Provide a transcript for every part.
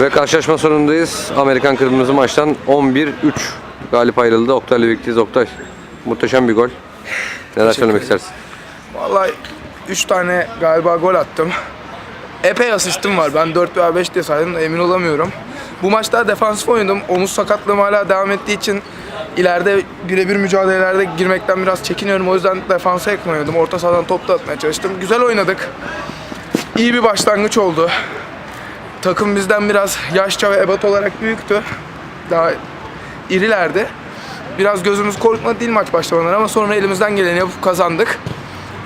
Ve karşılaşma sonundayız. Amerikan Kırmızı maçtan 11-3 galip ayrıldı. Oktay'la birlikteyiz. Oktay muhteşem bir gol. Neler söylemek istersin? Vallahi 3 tane galiba gol attım. Epey asistim var. Ben 4 veya 5 diye saydım da emin olamıyorum. Bu maçta defansif oynadım. Omuz sakatlığım hala devam ettiği için ileride birebir mücadelelerde girmekten biraz çekiniyorum. O yüzden defansa yakın oynadım. Orta sahadan top da atmaya çalıştım. Güzel oynadık. İyi bir başlangıç oldu. Takım bizden biraz yaşça ve ebat olarak büyüktü. Daha irilerdi. Biraz gözümüz korkmadı değil maç başlamadan ama sonra elimizden geleni yapıp kazandık.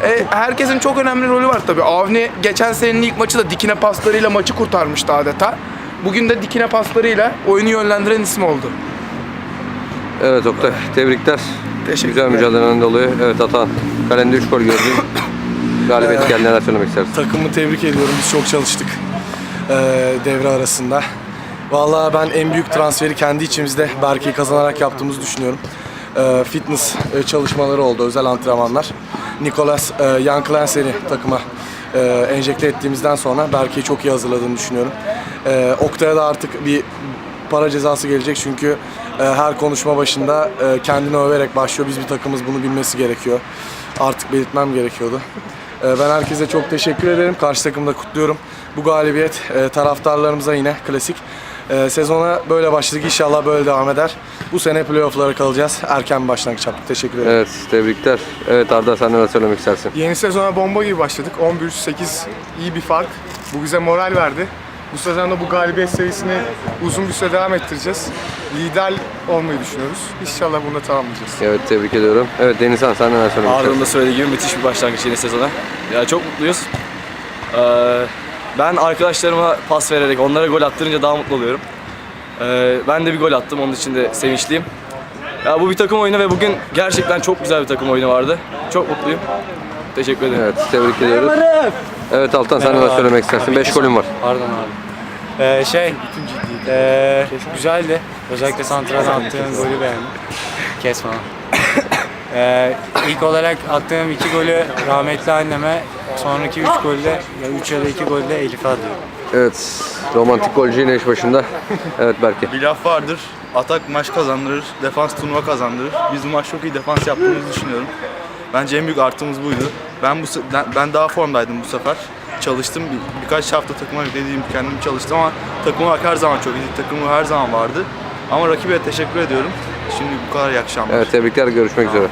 E, herkesin çok önemli rolü var tabii. Avni geçen senenin ilk maçı da dikine paslarıyla maçı kurtarmıştı adeta. Bugün de dikine paslarıyla oyunu yönlendiren isim oldu. Evet Oktay tebrikler. Teşekkürler. Güzel mücadeleden dolayı. Evet Atan kalende 3 gol gördün. Galibiyet geldi. Neler söylemek istersin? Takımı tebrik ediyorum. Biz çok çalıştık devre arasında. Vallahi ben en büyük transferi kendi içimizde Berke'yi kazanarak yaptığımızı düşünüyorum. Eee, fitness e, çalışmaları oldu, özel antrenmanlar. Nicolas e, Jan Klenser'i takıma e, enjekte ettiğimizden sonra Berke'yi çok iyi hazırladığını düşünüyorum. E, Oktay'a da artık bir para cezası gelecek çünkü e, her konuşma başında e, kendini överek başlıyor. Biz bir takımız bunu bilmesi gerekiyor. Artık belirtmem gerekiyordu. E, ben herkese çok teşekkür ederim. Karşı takımda kutluyorum. Bu galibiyet e, taraftarlarımıza yine klasik. E, sezona böyle başladık. İnşallah böyle devam eder. Bu sene playoff'lara kalacağız. Erken bir başlangıç yaptık. Teşekkür ederim. Evet tebrikler. Evet Arda sen neler söylemek istersin? Yeni sezona bomba gibi başladık. 11-8 iyi bir fark. Bu bize moral verdi. Bu sezonda bu galibiyet serisini uzun bir süre devam ettireceğiz. Lider olmayı düşünüyoruz. İnşallah bunu da tamamlayacağız. Evet tebrik ediyorum. Evet Denizhan sen neler söylemek istersin? da söylediği gibi müthiş bir başlangıç yeni sezona. Ya çok mutluyuz. Ee, ben arkadaşlarıma pas vererek onlara gol attırınca daha mutlu oluyorum. Ee, ben de bir gol attım. Onun için de sevinçliyim. Ya bu bir takım oyunu ve bugün gerçekten çok güzel bir takım oyunu vardı. Çok mutluyum. Teşekkür ederim. Evet tebrik ediyoruz. Evet Altan sen neler söylemek istersin? 5 golün var. Pardon abi. Ee, şey, ee, güzeldi. Özellikle santradan attığın golü beğendim. Kes falan. Ee, ilk olarak attığım iki golü rahmetli anneme, sonraki üç golde, ya üç ya da iki golde Elif'e atıyorum. Evet romantik golcü yine iş başında. Evet Berke. Bir laf vardır. Atak maç kazandırır, defans turnuva kazandırır. Biz bu maç çok iyi defans yaptığımızı düşünüyorum. Bence en büyük artımız buydu. Ben bu ben- daha formdaydım bu sefer. Çalıştım. Bir, birkaç hafta takıma dediğim kendim çalıştım ama takım olarak her zaman çok iyiydi. Takımı her zaman vardı. Ama rakibe teşekkür ediyorum. Şimdi bu kadar iyi akşamlar. Evet tebrikler görüşmek üzere.